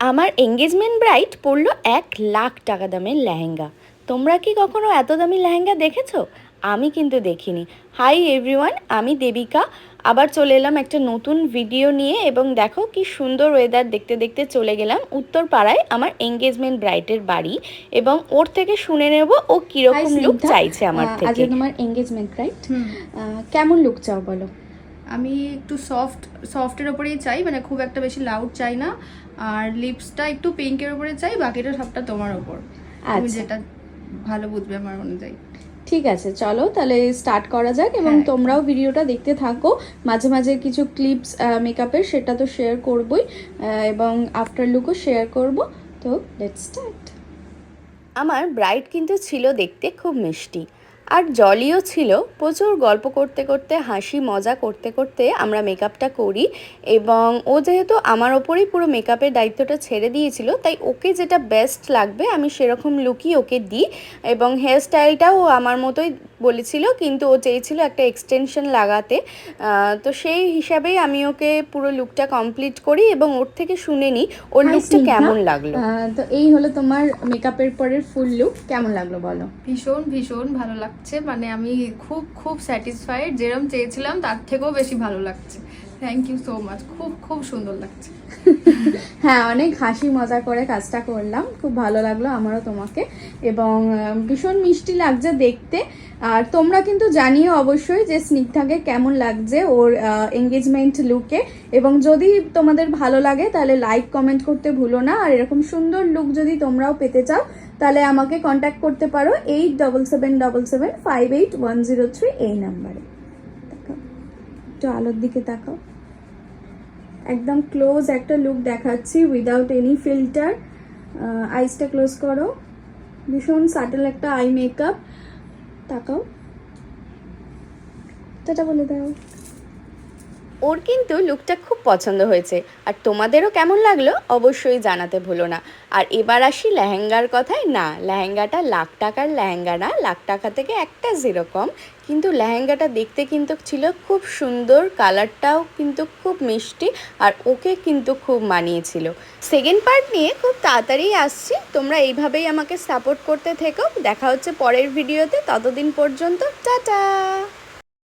আমার engagement bright পড়ল এক লাখ টাকা দামের লেহেঙ্গা। তোমরা কি কখনো এত দামি লেহেঙ্গা দেখেছ? আমি কিন্তু দেখিনি। হাই এভরিওয়ান আমি দেবিকা। আবার চলে এলাম একটা নতুন ভিডিও নিয়ে এবং দেখো কি সুন্দর ওয়েদার দেখতে দেখতে চলে গেলাম উত্তরপাড়ায় আমার এঙ্গেজমেন্ট ব্রাইটের বাড়ি এবং ওর থেকে শুনে নেব ও কীরকম লুক চাইছে আমার থেকে। আজকে তোমার এঙ্গেজমেন্ট রাইট কেমন লুক চাও বলো? আমি একটু সফট সফটের ওপরেই চাই মানে খুব একটা বেশি লাউড চাই না। আর লিপসটা একটু পিঙ্কের ওপরে চাই বাকিটা সবটা তোমার ওপর। তুমি আচ্ছা। যেটা ভালো বুঝবে আমার অনুযায়ী। ঠিক আছে চলো তাহলে স্টার্ট করা যাক এবং হ্যাঁ। তোমরাও ভিডিওটা দেখতে থাকো। মাঝে মাঝে কিছু ক্লিপস মেকআপের সেটা তো শেয়ার করবই। এবং আফটার লুকও শেয়ার করব। তো লেটস স্টার্ট আমার ব্রাইড কিন্তু ছিল দেখতে খুব মিষ্টি। আর জলিও ছিল। প্রচুর গল্প করতে করতে হাসি মজা করতে করতে আমরা মেকআপটা করি এবং ও যেহেতু আমার ওপরেই পুরো মেকআপের দায়িত্বটা ছেড়ে দিয়েছিল তাই ওকে যেটা বেস্ট লাগবে আমি সেরকম লুকই ওকে দিই এবং হেয়ার স্টাইলটাও আমার মতোই বলেছিল কিন্তু ও চেয়েছিল একটা এক্সটেনশন লাগাতে। তো সেই হিসাবেই আমি ওকে পুরো লুকটা কমপ্লিট করি এবং ওর থেকে শুনে নিই ওর লুকটা কেমন লাগল। তো এই হলো তোমার মেকআপের পরের ফুল লুক কেমন লাগল বলো? ভীষণ ভীষণ ভালো লাগছে মানে আমি খুব খুব স্যাটিসফাইড যেরম চেয়েছিলাম তার থেকেও বেশি ভালো লাগছে। থ্যাংক ইউ সো মাচ খুব খুব সুন্দর লাগছে। হ্যাঁ অনেক হাসি, মজা করে কাজটা করলাম। খুব ভালো লাগল আমারও তোমাকে। এবং ভীষণ মিষ্টি লাগছে দেখতে। আর তোমরা কিন্তু জানিও অবশ্যই যে স্নিগ্ধাকে কেমন লাগছে ওর এঙ্গেজমেন্ট লুকে এবং যদি তোমাদের ভালো লাগে, তাহলে লাইক কমেন্ট করতে ভুলো না। আর এরকম সুন্দর লুক যদি তোমরাও পেতে চাও, তাহলে আমাকে কন্ট্যাক্ট করতে পারো। Eight double seven double seven five eight one zero three এই নাম্বারে একটু আলোর দিকে তাকাও। একদম ক্লোজ একটা লুক দেখাচ্ছি উইদাউট এনি ফিল্টার আইসটা ক্লোজ করো। ভীষণ সাটেল একটা আই মেকআপ তাকাও। টাটা বলে দাও। ওর কিন্তু লুকটা খুব পছন্দ হয়েছে। আর তোমাদেরও কেমন লাগল অবশ্যই জানাতে ভুলো না। আর এবার আসি লেহেঙ্গার কথায়। না, লেহেঙ্গাটা লাখ টাকার লেহেঙ্গা না। লাখ টাকা থেকে একটা যেরকম কিন্তু লেহেঙ্গাটা দেখতে কিন্তু ছিল খুব সুন্দর কালারটাও কিন্তু খুব মিষ্টি, আর ওকে কিন্তু খুব মানিয়েছিল। সেকেন্ড পার্ট নিয়ে খুব তাড়াতাড়ি আসছি। তোমরা এইভাবেই আমাকে সাপোর্ট করতে থেকো। দেখা হচ্ছে পরের ভিডিওতে ততদিন পর্যন্ত, টাটা!